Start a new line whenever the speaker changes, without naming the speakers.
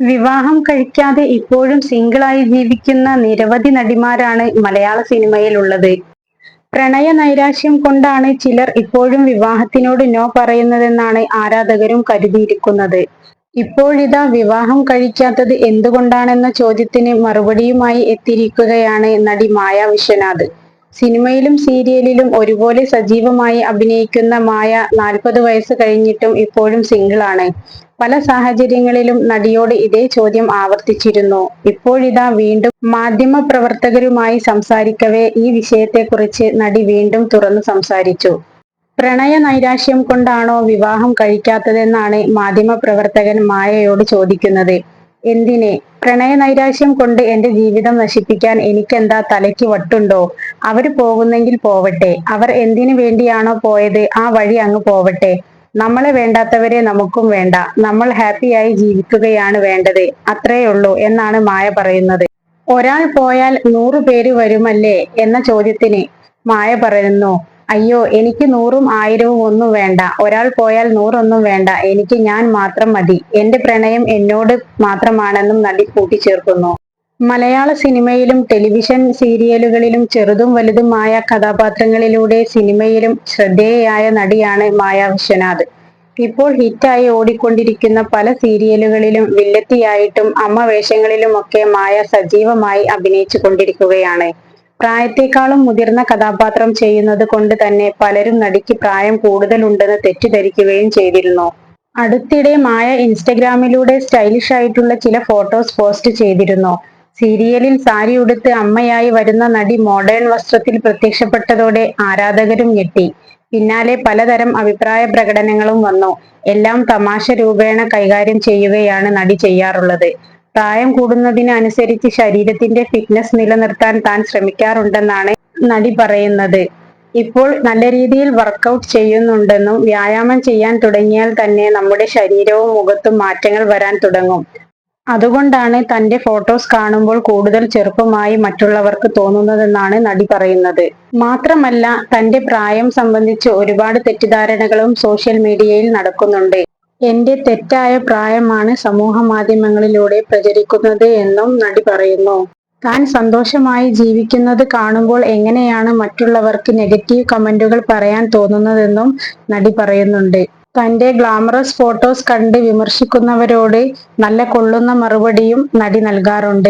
വിവാഹം കഴിക്കാതെ ഇപ്പോഴും സിംഗിളായി ജീവിക്കുന്ന നിരവധി നടിമാരാണ് മലയാള സിനിമയിലുള്ളത്. പ്രണയ നൈരാശ്യം കൊണ്ടാണ് ചിലർ ഇപ്പോഴും വിവാഹത്തിനോട് നോ പറയുന്നതെന്നാണ് ആരാധകരും കരുതിയിരിക്കുന്നത്. ഇപ്പോഴിതാ വിവാഹം കഴിക്കാത്തത് എന്തുകൊണ്ടാണെന്ന ചോദ്യത്തിന് മറുപടിയുമായി എത്തിയിരിക്കുകയാണ് നടി മായ വിശ്വനാഥ്. സിനിമയിലും സീരിയലിലും ഒരുപോലെ സജീവമായി അഭിനയിക്കുന്ന മായ നാൽപ്പത് വയസ്സ് കഴിഞ്ഞിട്ടും ഇപ്പോഴും സിംഗിളാണ്. പല സാഹചര്യങ്ങളിലും നടിയോട് ഇതേ ചോദ്യം ആവർത്തിച്ചിരുന്നു. ഇപ്പോഴിതാ വീണ്ടും മാധ്യമ പ്രവർത്തകരുമായി സംസാരിക്കവേ ഈ വിഷയത്തെക്കുറിച്ച് നടി വീണ്ടും തുറന്നു സംസാരിച്ചു. പ്രണയ നൈരാശ്യം കൊണ്ടാണോ വിവാഹം കഴിക്കാത്തതെന്നാണ് മാധ്യമ പ്രവർത്തകൻ മായയോട് ചോദിക്കുന്നത്. എന്തിനെ? പ്രണയ നൈരാശ്യം കൊണ്ട് എന്റെ ജീവിതം നശിപ്പിക്കാൻ എനിക്കെന്താ തലയ്ക്ക് വട്ടുണ്ടോ? അവർ പോകുന്നെങ്കിൽ പോവട്ടെ. അവർ എന്തിനു വേണ്ടിയാണോ പോയത്? ആ വഴി അങ്ങ് പോവട്ടെ. നമ്മളെ വേണ്ടാത്തവരെ നമുക്കും വേണ്ട. നമ്മൾ ഹാപ്പിയായി ജീവിക്കുകയാണ് വേണ്ടത്. അത്രയുള്ളൂ എന്നാണ് മായ പറയുന്നത്. ഒരാൾ പോയാൽ നൂറു പേര് വരുമല്ലേ? എന്ന ചോദ്യത്തിന് മായ പറയുന്നു. അയ്യോ എനിക്ക് നൂറും ആയിരവും ഒന്നും വേണ്ട. ഒരാൾ പോയാൽ നൂറൊന്നും വേണ്ട. എനിക്ക് ഞാൻ മാത്രം മതി. എന്റെ പ്രണയം എന്നോട് മാത്രമാണെന്നും നടി കൂട്ടിച്ചേർക്കുന്നു. മലയാള സിനിമയിലും ടെലിവിഷൻ സീരിയലുകളിലും ചെറുതും വലുതുമായ കഥാപാത്രങ്ങളിലൂടെ സിനിമയിലും ശ്രദ്ധേയയായ നടിയാണ് മായ വിശ്വനാഥ്. ഇപ്പോൾ ഹിറ്റായി ഓടിക്കൊണ്ടിരിക്കുന്ന പല സീരിയലുകളിലും വില്ലത്തിയായിട്ടും അമ്മ വേഷങ്ങളിലുമൊക്കെ മായ സജീവമായി അഭിനയിച്ചു കൊണ്ടിരിക്കുകയാണ്. പ്രായത്തെക്കാളും മുതിർന്ന കഥാപാത്രം ചെയ്യുന്നത് കൊണ്ട് തന്നെ പലരും നടിക്ക് പ്രായം കൂടുതലുണ്ടെന്ന് തെറ്റിദ്ധരിക്കുകയും ചെയ്തിരുന്നു. അടുത്തിടെ മായ ഇൻസ്റ്റഗ്രാമിലൂടെ സ്റ്റൈലിഷ് ആയിട്ടുള്ള ചില ഫോട്ടോസ് പോസ്റ്റ് ചെയ്തിരുന്നു. സീരിയലിൽ സാരി ഉടുത്ത് അമ്മയായി വരുന്ന നടി മോഡേൺ വസ്ത്രത്തിൽ പ്രത്യക്ഷപ്പെട്ടതോടെ ആരാധകരും ഞെട്ടി. പിന്നാലെ പലതരം അഭിപ്രായ പ്രകടനങ്ങളും വന്നു. എല്ലാം തമാശ രൂപേണ കൈകാര്യം ചെയ്യുകയാണ് നടി ചെയ്യാറുള്ളത്. പ്രായം കൂടുന്നതിനനുസരിച്ച് ശരീരത്തിന്റെ ഫിറ്റ്നസ് നിലനിർത്താൻ താൻ ശ്രമിക്കാറുണ്ടെന്നാണ് നടി പറയുന്നത്. ഇപ്പോൾ നല്ല രീതിയിൽ വർക്കൗട്ട് ചെയ്യുന്നുണ്ടെന്നും വ്യായാമം ചെയ്യാൻ തുടങ്ങിയാൽ തന്നെ നമ്മുടെ ശരീരവും മുഖത്തും മാറ്റങ്ങൾ വരാൻ തുടങ്ങും. അതുകൊണ്ടാണ് തന്റെ ഫോട്ടോസ് കാണുമ്പോൾ കൂടുതൽ ചെറുപ്പമായി മറ്റുള്ളവർക്ക് തോന്നുന്നതെന്നാണ് നടി പറയുന്നത്. മാത്രമല്ല തന്റെ പ്രായം സംബന്ധിച്ച് ഒരുപാട് തെറ്റിദ്ധാരണകളും സോഷ്യൽ മീഡിയയിൽ നടക്കുന്നുണ്ട്. എന്റെ തെറ്റായ പ്രായമാണ് സമൂഹ മാധ്യമങ്ങളിലൂടെ പ്രചരിക്കുന്നത് എന്നും നടി പറയുന്നു. താൻ സന്തോഷമായി ജീവിക്കുന്നത് കാണുമ്പോൾ എങ്ങനെയാണ് മറ്റുള്ളവർക്ക് നെഗറ്റീവ് കമന്റുകൾ പറയാൻ തോന്നുന്നതെന്നും നടി പറയുന്നുണ്ട്. തന്റെ ഗ്ലാമറസ് ഫോട്ടോസ് കണ്ട് വിമർശിക്കുന്നവരോട് നല്ല കൊള്ളുന്ന മറുപടിയും നടി നൽകാറുണ്ട്.